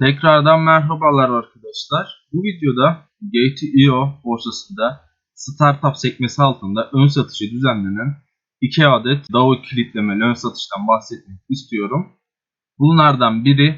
Tekrardan merhabalar arkadaşlar. Bu videoda Gate.io borsasında Startup sekmesi altında ön satışı düzenlenen 2 adet DAO kilitlemeli ön satıştan bahsetmek istiyorum. Bunlardan biri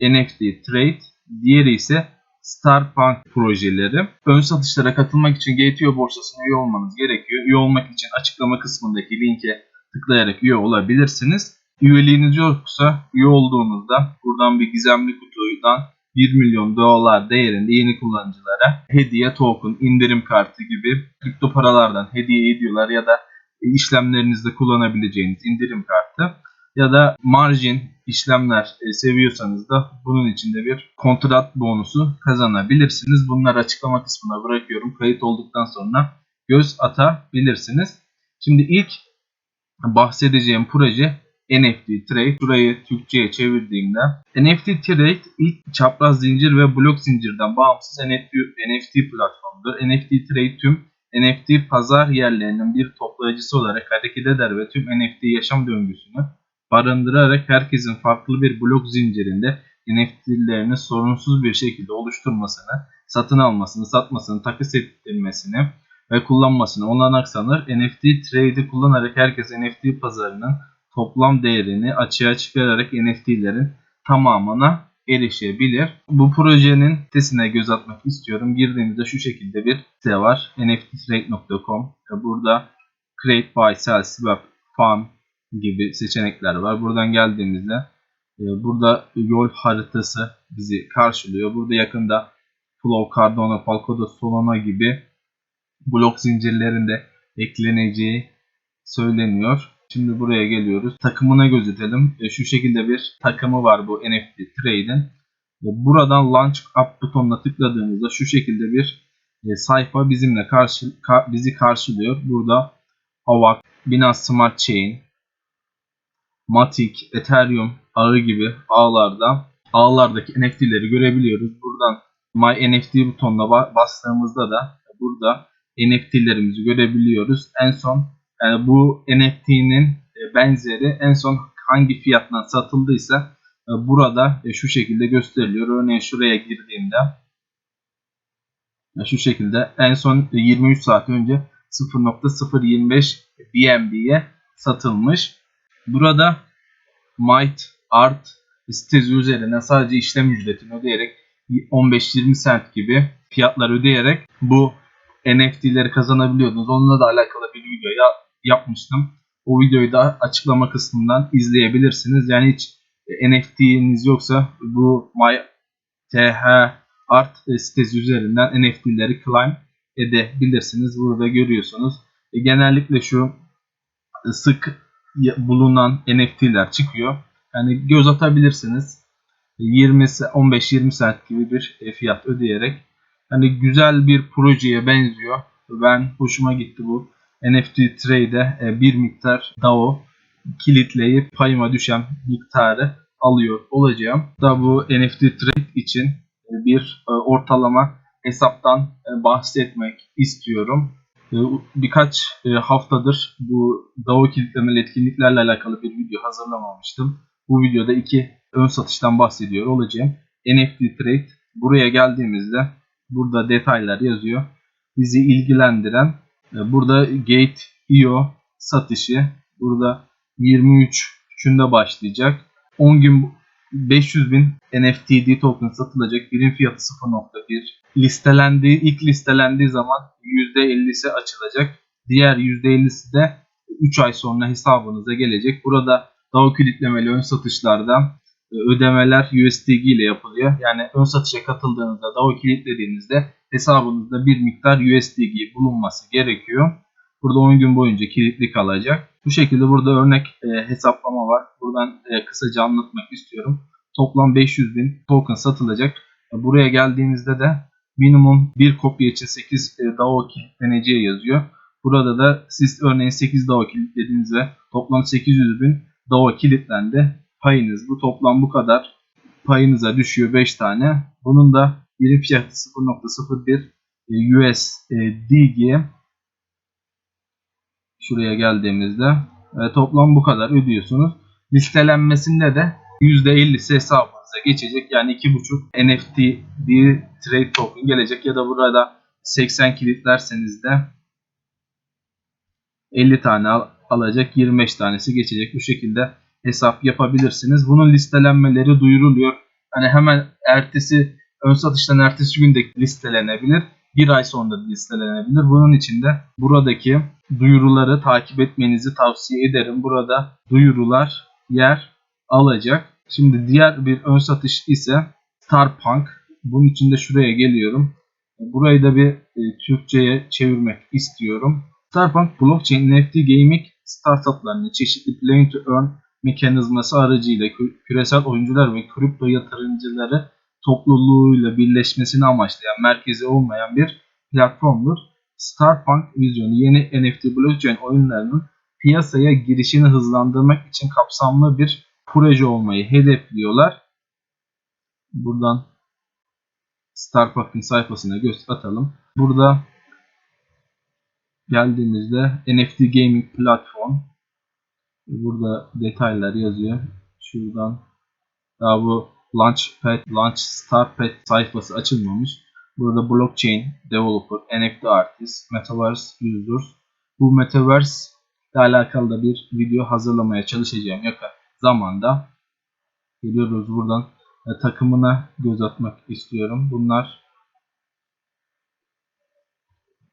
NFT Trade, diğeri ise Starpunk projeleri. Ön satışlara katılmak için Gate.io borsasına üye olmanız gerekiyor. Üye olmak için açıklama kısmındaki linke tıklayarak üye olabilirsiniz. Üyeliğiniz yoksa üye olduğunuzda buradan bir gizemli kutudan 1 milyon dolar değerinde yeni kullanıcılara hediye token, indirim kartı gibi kripto paralardan hediye ediyorlar ya da işlemlerinizde kullanabileceğiniz indirim kartı ya da margin işlemler e, seviyorsanız da bunun içinde bir kontrat bonusu kazanabilirsiniz. Bunları açıklama kısmına bırakıyorum. Kayıt olduktan sonra göz atabilirsiniz. Şimdi ilk bahsedeceğim proje NFT Trade. Burayı Türkçe'ye çevirdiğimde NFT Trade ilk çapraz zincir ve blok zincirden bağımsız NFT, NFT platformudur. NFT Trade tüm NFT pazar yerlerinin bir toplayıcısı olarak hareket eder ve tüm NFT yaşam döngüsünü barındırarak herkesin farklı bir blok zincirinde NFT'lerini sorunsuz bir şekilde oluşturmasını, satın almasını, satmasını, takas ettirmesini ve kullanmasını olanak sanır. NFT Trade'i kullanarak herkes NFT pazarının toplam değerini açığa çıkararak NFT'lerin tamamına erişebilir. Bu projenin sitesine göz atmak istiyorum. Girdiğimizde şu şekilde bir site var. nfttrade.com Burada Create, Buy, Sell, Swap, Fund gibi seçenekler var. Buradan geldiğimizde e, burada yol haritası bizi karşılıyor. Burada yakında Flow, Cardano, Polkadot, Solana gibi blok zincirlerinde ekleneceği söyleniyor. Şimdi buraya geliyoruz. Takımına gözetelim. E, şu şekilde bir takımı var bu NFT Trade'in. E, buradan Launch Up butonuna tıkladığımızda şu şekilde bir e, sayfa bizimle karşı ka, bizi karşılıyor. Burada AVAX, Binance Smart Chain, Matic, Ethereum ağı gibi ağlarda ağlardaki NFT'leri görebiliyoruz. Buradan My NFT butonuna bastığımızda da burada NFT'lerimizi görebiliyoruz. En son yani bu NFT'nin e, benzeri en son hangi fiyattan satıldıysa e, burada e, şu şekilde gösteriliyor. Örneğin şuraya girdiğimde şu şekilde en son 23 saat önce 0.025 BNB'ye satılmış. Burada Might Art sitesi üzerinden sadece işlem ücretini ödeyerek 15-20 cent gibi fiyatlar ödeyerek bu NFT'leri kazanabiliyordunuz. Onunla da alakalı bir video yapmıştım. O videoyu da açıklama kısmından izleyebilirsiniz. Yani hiç NFT'niz yoksa bu My TH Art sitesi üzerinden NFT'leri claim edebilirsiniz. Burada görüyorsunuz. E, genellikle şu sık bulunan NFT'ler çıkıyor. Yani göz atabilirsiniz. 20 15-20 saat gibi bir e, fiyat ödeyerek hani güzel bir projeye benziyor. Ben hoşuma gitti bu. NFT Trade'e e, bir miktar DAO kilitleyip payıma düşen miktarı alıyor olacağım. Da bu NFT Trade için e, bir e, ortalama hesaptan bahsetmek istiyorum. Birkaç haftadır bu DAO kilitlemeli etkinliklerle alakalı bir video hazırlamamıştım. Bu videoda iki ön satıştan bahsediyor olacağım. NFT Trade buraya geldiğimizde burada detaylar yazıyor. Bizi ilgilendiren e, burada Gate IO satışı burada 23 şunda başlayacak. 10 gün 500 bin NFTD token satılacak. Birim fiyatı 0.1. Listelendiği, ilk listelendiği zaman %50'si açılacak. Diğer %50'si de 3 ay sonra hesabınıza gelecek. Burada DAO kilitlemeli ön satışlarda e, ödemeler USDG ile yapılıyor. Yani ön satışa katıldığınızda DAO kilitlediğinizde hesabınızda bir miktar USDG bulunması gerekiyor. Burada 10 gün boyunca kilitli kalacak. Bu şekilde burada örnek e, hesaplama var. Buradan e, kısaca anlatmak istiyorum. Toplam 500 bin token satılacak. Buraya geldiğinizde de minimum bir kopya için 8 e, DAO kilitleneceği yazıyor. Burada da siz örneğin 8 DAO kilitlediğinizde toplam 800 bin DAO kilitlendi. Payınız bu toplam bu kadar payınıza düşüyor 5 tane. Bunun da birim fiyatı 0.01 USDG şuraya geldiğimizde e, toplam bu kadar ödüyorsunuz. Listelenmesinde de %50'si hesabınıza hesabınıza geçecek. Yani 2.5 NFT bir trade token gelecek ya da burada 80 kilitlerseniz de 50 tane al- alacak 25 tanesi geçecek. Bu şekilde hesap yapabilirsiniz. Bunun listelenmeleri duyuruluyor. Hani hemen ertesi ön satıştan ertesi günde listelenebilir. Bir ay sonra listelenebilir. Bunun için de buradaki duyuruları takip etmenizi tavsiye ederim. Burada duyurular yer alacak. Şimdi diğer bir ön satış ise Starpunk. Bunun için de şuraya geliyorum. Burayı da bir e, Türkçe'ye çevirmek istiyorum. Starpunk blockchain NFT gaming startuplarının çeşitli play to earn mekanizması aracıyla kü- küresel oyuncular ve kripto yatırımcıları topluluğuyla birleşmesini amaçlayan merkezi olmayan bir platformdur. Starpunk vizyonu yeni NFT blockchain oyunlarının piyasaya girişini hızlandırmak için kapsamlı bir proje olmayı hedefliyorlar. Buradan Starpunk'ın sayfasına göz atalım. Burada geldiğimizde NFT Gaming Platform burada detaylar yazıyor. Şuradan daha bu Launchpad, Launch Startpad sayfası açılmamış. Burada blockchain, developer, NFT artist, metaverse users. Bu metaverse ile alakalı da bir video hazırlamaya çalışacağım yakın zamanda. Geliyoruz buradan e, takımına göz atmak istiyorum. Bunlar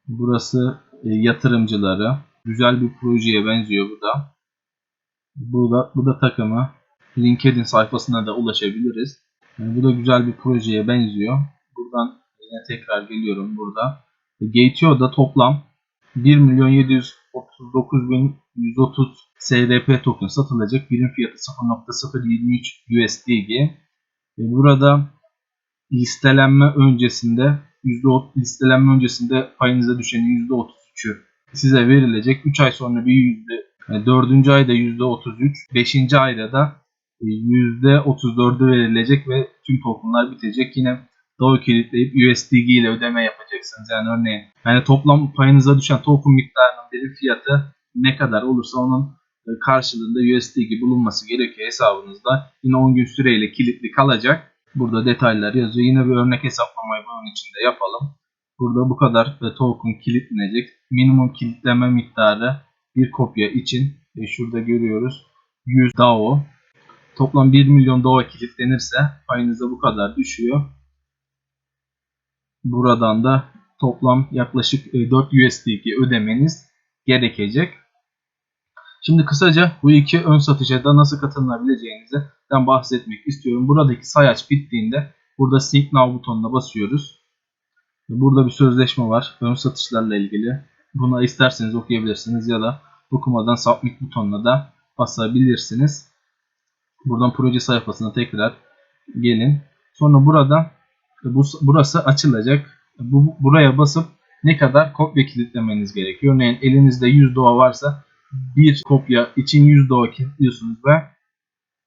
burası e, yatırımcıları. Güzel bir projeye benziyor bu da. Bu da, bu da takımı. LinkedIn sayfasına da ulaşabiliriz. Yani bu da güzel bir projeye benziyor. Buradan yine tekrar geliyorum burada. Gateo'da toplam 1.739.130 SRP token satılacak. Birim fiyatı 0.023 USDG. Burada listelenme öncesinde %30 listelenme öncesinde payınıza düşenin %33'ü size verilecek. 3 ay sonra bir yüzde yani 4. ayda %33, 5. ayda da %34'ü verilecek ve tüm tokenlar bitecek. Yine DAO kilitleyip USDG ile ödeme yapacaksınız. Yani örneğin yani toplam payınıza düşen token miktarının birim fiyatı ne kadar olursa onun e, karşılığında USDG bulunması gerekiyor hesabınızda. Yine 10 gün süreyle kilitli kalacak. Burada detaylar yazıyor. Yine bir örnek hesaplamayı bunun içinde yapalım. Burada bu kadar e, token kilitlenecek. Minimum kilitleme miktarı bir kopya için e, şurada görüyoruz 100 DAO. Toplam 1 milyon DAO kilitlenirse payınıza bu kadar düşüyor. Buradan da toplam yaklaşık e, 4 USDT ödemeniz gerekecek. Şimdi kısaca bu iki ön satışa da nasıl katılabileceğinizden bahsetmek istiyorum. Buradaki sayaç bittiğinde burada Sync Now butonuna basıyoruz. Burada bir sözleşme var ön satışlarla ilgili. Buna isterseniz okuyabilirsiniz ya da okumadan Submit butonuna da basabilirsiniz. Buradan proje sayfasına tekrar gelin. Sonra burada bu, burası açılacak. Bu, buraya basıp ne kadar kopya kilitlemeniz gerekiyor. Örneğin elinizde 100 doğa varsa bir kopya için 100 doğa kilitliyorsunuz ve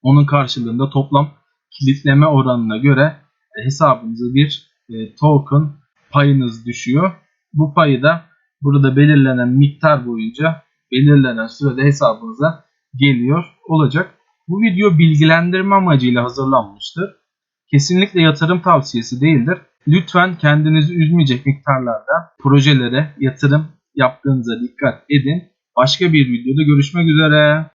onun karşılığında toplam kilitleme oranına göre hesabınıza bir e, token payınız düşüyor. Bu payı da burada belirlenen miktar boyunca belirlenen sürede hesabınıza geliyor olacak. Bu video bilgilendirme amacıyla hazırlanmıştır. Kesinlikle yatırım tavsiyesi değildir. Lütfen kendinizi üzmeyecek miktarlarda projelere yatırım yaptığınıza dikkat edin. Başka bir videoda görüşmek üzere.